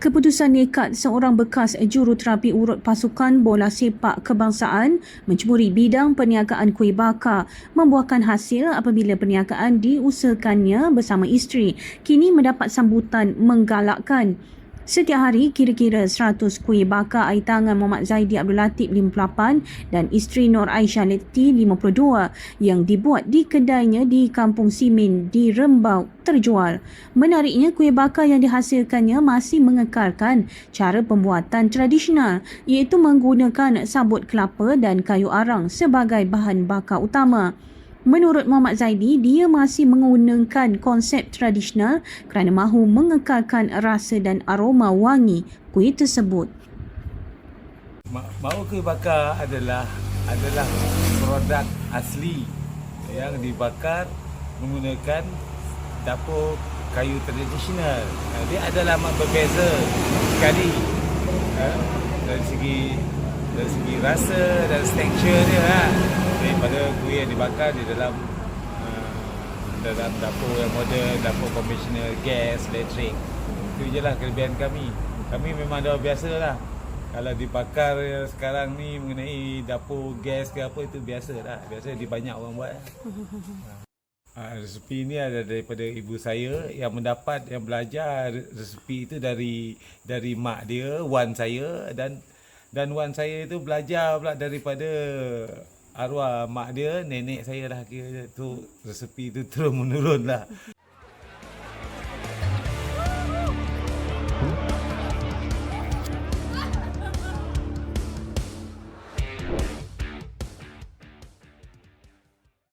Keputusan nekat seorang bekas juruterapi urut pasukan bola sepak kebangsaan menceburi bidang perniagaan kuih bakar membuahkan hasil apabila perniagaan diusahakannya bersama isteri kini mendapat sambutan menggalakkan. Setiap hari kira-kira 100 kuih bakar air tangan Muhammad Zaidi Abdul Latif 58 dan isteri Nur Aisyah Leti 52 yang dibuat di kedainya di Kampung Simin di Rembau terjual. Menariknya kuih bakar yang dihasilkannya masih mengekalkan cara pembuatan tradisional iaitu menggunakan sabut kelapa dan kayu arang sebagai bahan bakar utama. Menurut Muhammad Zaidi, dia masih menggunakan konsep tradisional kerana mahu mengekalkan rasa dan aroma wangi kuih tersebut. Ma- Mahu kuih bakar adalah adalah produk asli yang dibakar menggunakan dapur kayu tradisional. Dia adalah amat berbeza sekali uh, dari segi dari segi rasa dan tekstur dia lah. Yang dibakar di dalam uh, dalam dapur yang moden, dapur konvensional, gas, elektrik. Itu je lah kelebihan kami. Kami memang dah biasa lah. Kalau dibakar sekarang ni mengenai dapur gas ke apa itu biasa lah. Biasa di banyak orang buat. Ah, resepi ni ada daripada ibu saya yang mendapat yang belajar resepi itu dari dari mak dia, wan saya dan dan wan saya itu belajar pula daripada arwah mak dia, nenek saya lah kira tu resepi itu terus menurun lah.